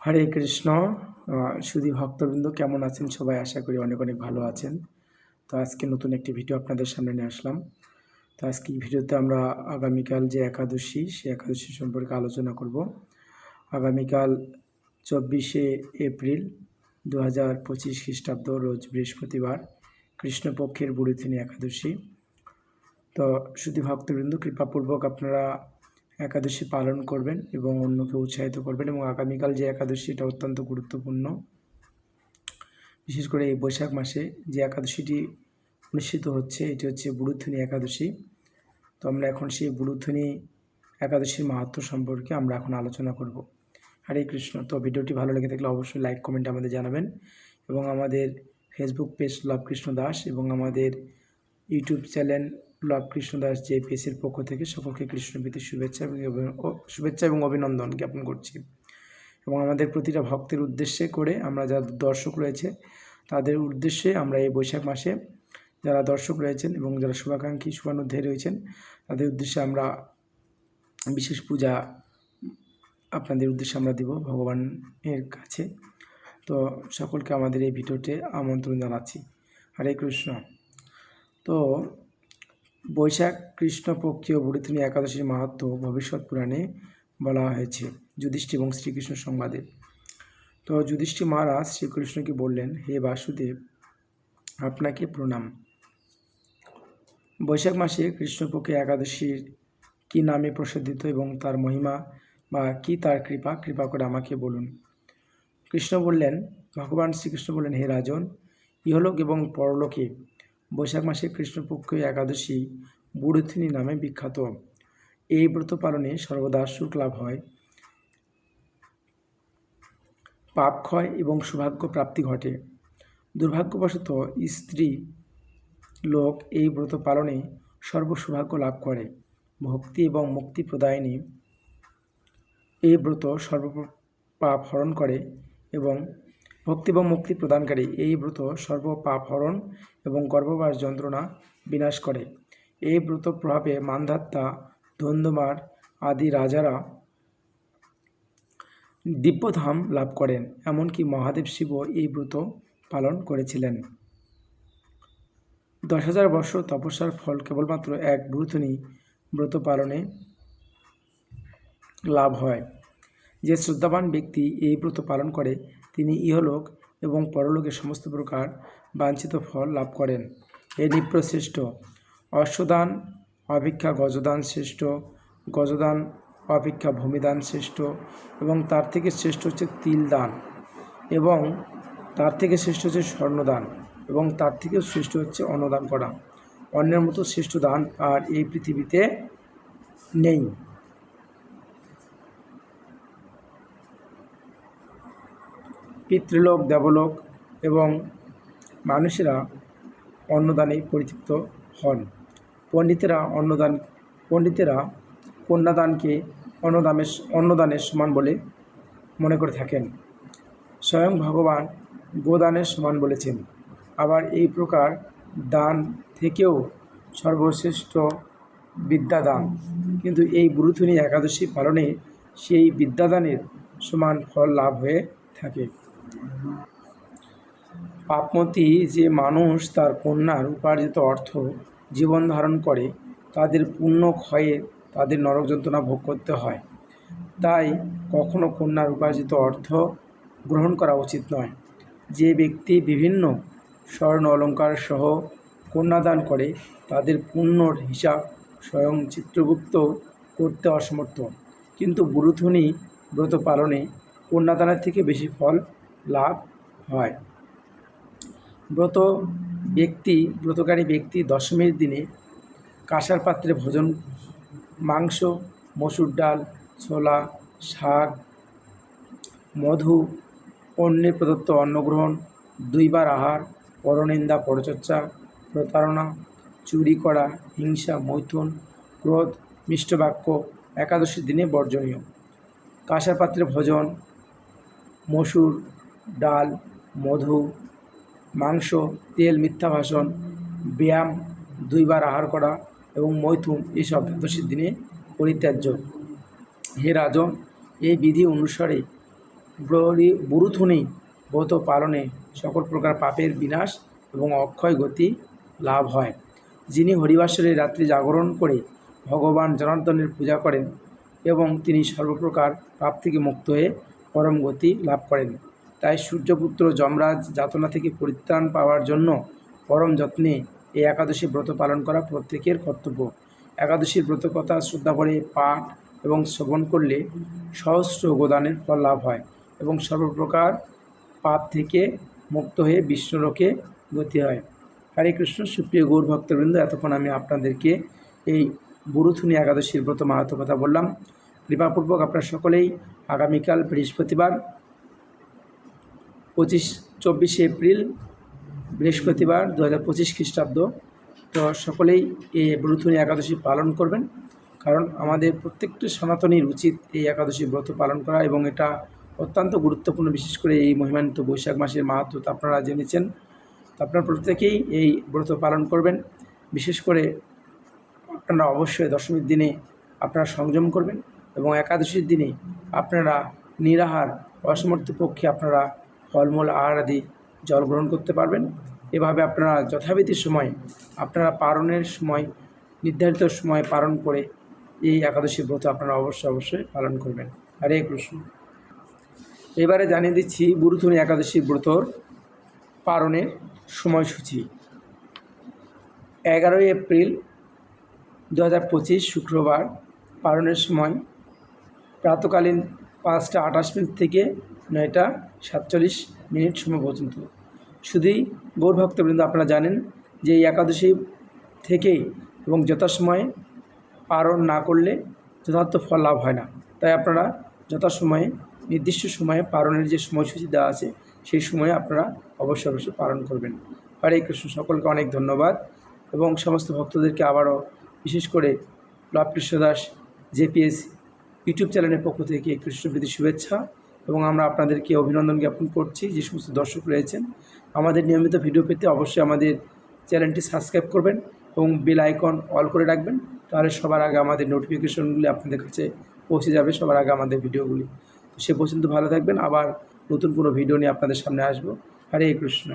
হরে কৃষ্ণ শুধু ভক্তবৃন্দ, কেমন আছেন সবাই? আশা করি অনেক অনেক ভালো আছেন। তো আজকে নতুন একটি ভিডিও আপনাদের সামনে নিয়ে আসলাম। তো আজকে ভিডিওতে আমরা আগামীকাল যে একাদশী, সে একাদশী সম্পর্কে আলোচনা করব। আগামীকাল চব্বিশে এপ্রিল দু হাজার পঁচিশ খ্রিস্টাব্দ, রোজ বৃহস্পতিবার, কৃষ্ণপক্ষের বুড়িথিনী একাদশী। তো শুধু ভক্তবৃন্দ, কৃপাপূর্বক আপনারা একাদশী পালন করবেন এবং অন্যকে উৎসাহিত করবেন এবং আগামীকাল যে একাদশী, এটা অত্যন্ত গুরুত্বপূর্ণ। বিশেষ করে এই বৈশাখ মাসে যে একাদশীটি অনুষ্ঠিত হচ্ছে, এটি হচ্ছে বুড়ুথুনি একাদশী। তো আমরা এখন সেই বুড়ুথুনি একাদশীর মাহাত্ম সম্পর্কে আমরা এখন আলোচনা করব। হরে কৃষ্ণ। তো ভিডিওটি ভালো লেগে থাকলে অবশ্যই লাইক, কমেন্ট আমাদের জানাবেন এবং আমাদের Facebook page love Krishna Das এবং আমাদের YouTube channel love Krishna Das পেজের পক্ষ থেকে সকলকে কৃষ্ণপ্রীতির শুভেচ্ছা এবং শুভেচ্ছা এবং অভিনন্দন জ্ঞাপন করছি। এবং আমাদের প্রতিটা ভক্তের উদ্দেশ্যে করে আমরা যারা দর্শক রয়েছে, তাদের উদ্দেশ্যে আমরা এই বৈশাখ মাসে যারা দর্শক রয়েছেন এবং যারা শুভাকাঙ্ক্ষী, শুভানুধ্যায়ী রয়েছেন, তাদের উদ্দেশ্যে আমরা বিশেষ পূজা আপনাদের উদ্দেশ্যে আমরা দেব ভগবানের কাছে। তো সকলকে আমাদের এই ভিডিওতে আমন্ত্রণ জানাচ্ছি। হরে কৃষ্ণ। তো বৈশাখ কৃষ্ণপক্ষীয় বুড়িথুনি একাদশীর মাহাত্ম ভবিষ্যৎ পুরাণে বলা হয়েছে যুধিষ্ঠি এবং শ্রীকৃষ্ণ সংবাদে। তো যুধিষ্ঠি মহারাজ শ্রীকৃষ্ণকে বললেন, হে বাসুদেব, আপনাকে প্রণাম। বৈশাখ মাসে কৃষ্ণপক্ষে একাদশীর কী নামে প্রসিদ্ধিত এবং তার মহিমা বা কী তার কৃপা কৃপা করে আমাকে বলুন। কৃষ্ণ বললেন, ভগবান শ্রীকৃষ্ণ বললেন, হে রাজন, ইহলোক এবং পরলোকে বৈশাখ মাসে কৃষ্ণপক্ষ একাদশী বুড়ুথিনী নামে বিখ্যাত। এই ব্রত পালনে সর্বদা সুখ লাভ হয়। পাপ ক্ষয় এবং সৌভাগ্য প্রাপ্তি ঘটে। দুর্ভাগ্যবশত স্ত্রী লোক এই ব্রত পালনে সর্বসৌভাগ্য লাভ করে। ভক্তি এবং মুক্তি প্রদায়নী এই ব্রত সর্ব পাপ হরণ করে এবং ভক্তি বা মুক্তি প্রদানকারী এই ব্রত সর্ব পাপ হরণ এবং গর্ভবাস যন্ত্রণা বিনাশ করে। এই ব্রত প্রভাবে মান্ধাত্তা, ধন্দমার আদি রাজারা দিব্যধাম লাভ করেন, এমনকি মহাদেব শিবও এই ব্রত পালন করেছিলেন। দশ হাজার বৎসর তপস্যার ফল কেবলমাত্র এক ব্রতনী ব্রত পালনে লাভ হয়। যে শ্রদ্ধাবান ব্যক্তি এই ব্রত পালন করে তিনি ইহলোক এবং পরলোকে সমস্ত প্রকার বাঞ্ছিত ফল লাভ করেন। এ নিপ্রশ্রেষ্ঠ। অশ্বদান অপেক্ষা গজদান শ্রেষ্ঠ। গজদান অপেক্ষা ভূমিদান শ্রেষ্ঠ এবং তার থেকে শ্রেষ্ঠ হচ্ছে তিল দান এবং তার থেকে শ্রেষ্ঠ হচ্ছে স্বর্ণদান এবং তার থেকেও শ্রেষ্ঠ হচ্ছে অন্নদান করা। অন্যের মতো শ্রেষ্ঠ দান আর এই পৃথিবীতে নেই। পিতৃলোক, দেবলোক এবং মানুষেরা অন্নদানে পরিতৃপ্ত হন। পণ্ডিতেরা অন্নদান, পণ্ডিতেরা কন্যাদানকে অন্নদানের অন্নদানের সমান বলে মনে করে থাকেন। স্বয়ং ভগবান গোদানের সমান বলেছেন। আবার এই প্রকার দান থেকেও সর্বশ্রেষ্ঠ বিদ্যাদান। কিন্তু এই গুরুথুনি একাদশী পালনে সেই বিদ্যাদানের সমান ফল লাভ হয়ে থাকে। পাপমতি যে মানুষ তার কন্যার উপার্জিত অর্থ জীবন ধারণ করে, তাদের পুণ্য ক্ষয়ে তাদের নরক যন্ত্রণা ভোগ করতে হয়। তাই কখনো কন্যার উপার্জিত অর্থ গ্রহণ করা উচিত নয়। যে ব্যক্তি বিভিন্ন স্বর্ণ অলঙ্কার সহ কন্যাদান করে, তাদের পুণ্যর হিসাব স্বয়ং চিত্রগুপ্ত করতে অসমর্থ। কিন্তু বুরুথুনি ব্রত পালনে কন্যাদানের থেকে বেশি ফল লাভ হয়। ব্রত ব্যক্তি, ব্রতকারী ব্যক্তি দশমীর দিনে কাঁসার পাত্রে ভোজন, মাংস, মসুর ডাল, ছোলা, শাক, মধু অন্যের প্রদত্ত অন্নগ্রহণ, দুইবার আহার, পরনিন্দা, পরচর্চা, প্রতারণা, চুরি করা, হিংসা, মৈথুন, ক্রোধ, মিষ্টবাক্য, একাদশীর দিনে বর্জনীয়। কাঁসার পাত্রে ভোজন, মসুর ডাল, মধু, মাংস, তেল, মিথ্যা ভাষণ, ব্যায়াম, দুইবার আহার করা এবং মৈথুন এসব দ্বাদশীর দিনে পরিত্যাজ্য। হে রাজন এই বিধি অনুসারে বুরুথুনি ব্রত পালনে সকল প্রকার পাপের বিনাশ এবং অক্ষয় গতি লাভ হয়। যিনি হরিবাসরে রাত্রি জাগরণ করে ভগবান জনার্দনের পূজা করেন এবং তিনি সর্বপ্রকার পাপ থেকে মুক্ত হয়ে পরম গতি লাভ করেন। তাই সূর্যপুত্র যমরাজ যাতনা থেকে পরিত্রাণ পাওয়ার জন্য পরম যত্নে এই একাদশী ব্রত পালন করা প্রত্যেকের কর্তব্য। একাদশীর ব্রত কথা শ্রদ্ধা করে পাঠ এবং শ্রবণ করলে সহস্র গোদানের ফল লাভ হয় এবং সর্বপ্রকার পাপ থেকে মুক্ত হয়ে বিষ্ণুলোকে গতি হয়। হরে কৃষ্ণ, সুপ্রিয় গৌর ভক্তবৃন্দ, এতক্ষণ আমি আপনাদেরকে এই বুরুথুনি একাদশীর ব্রত মাহাত্ম কথা বললাম। কৃপাপূর্বক আপনারা সকলেই আগামীকাল বৃহস্পতিবার পঁচিশ চব্বিশে এপ্রিল, বৃহস্পতিবার দু হাজার পঁচিশ খ্রিস্টাব্দ। তো সকলেই এই ব্রতনী একাদশী পালন করবেন। কারণ আমাদের প্রত্যেকটি সনাতনীর উচিত এই একাদশী ব্রত পালন করা এবং এটা অত্যন্ত গুরুত্বপূর্ণ, বিশেষ করে এই মহিমান্বিত বৈশাখ মাসের মাহাত্ম আপনারা জেনেছেন। তো আপনারা প্রত্যেকেই এই ব্রত পালন করবেন। বিশেষ করে আপনারা অবশ্যই দশমীর দিনে আপনারা সংযম করবেন এবং একাদশীর দিনে আপনারা নিরাহার অসমর্থ পক্ষে আপনারা ফলমূল আহার আদি জল গ্রহণ করতে পারবেন। এভাবে আপনারা যথাবিধি সময়, আপনারা পারণের সময়, নির্ধারিত সময় পালন করে এই একাদশী ব্রত আপনারা অবশ্যই অবশ্যই পালন করবেন। হরে কৃষ্ণ। এবারে জানিয়ে দিচ্ছি গুরুথুনি একাদশী ব্রতর পালনের সময়সূচি। এগারোই এপ্রিল দু হাজার পঁচিশ শুক্রবার পালনের সময় প্রাতকালীন পাঁচটা আঠাশ মিনিট থেকে নয়টা সাতচল্লিশ মিনিট সময় পর্যন্ত। শুধুই গৌর ভক্তবৃন্দ আপনারা জানেন যে এই একাদশী থেকেই এবং যথাসময়ে পালন না করলে যথার্থ ফল লাভ হয় না। তাই আপনারা যথাসময়ে, নির্দিষ্ট সময়ে পালনের যে সময়সূচি দেওয়া আছে, সেই সময়ে আপনারা অবশ্যই অবশ্যই পালন করবেন। হরে কৃষ্ণ, সকলকে অনেক ধন্যবাদ এবং সমস্ত ভক্তদেরকে আবারও বিশেষ করে লব কৃষ্ণ দাস, জেপিএস ইউটিউব চ্যানেলের পক্ষ থেকে কৃষ্ণপ্রীতি শুভেচ্ছা এবং আমরা আপনাদেরকে অভিনন্দন জ্ঞাপন করছি যে সমস্ত দর্শক রয়েছেন। আমাদের নিয়মিত ভিডিও পেতে অবশ্যই আমাদের চ্যানেলটি সাবস্ক্রাইব করবেন এবং বেল আইকন অল করে রাখবেন, তাহলে সবার আগে আমাদের নোটিফিকেশনগুলি আপনাদের কাছে পৌঁছে যাবে সবার আগে আমাদের ভিডিওগুলি। সে পর্যন্ত ভালো থাকবেন, আবার নতুন কোনো ভিডিও নিয়ে আপনাদের সামনে আসব। হরে কৃষ্ণ।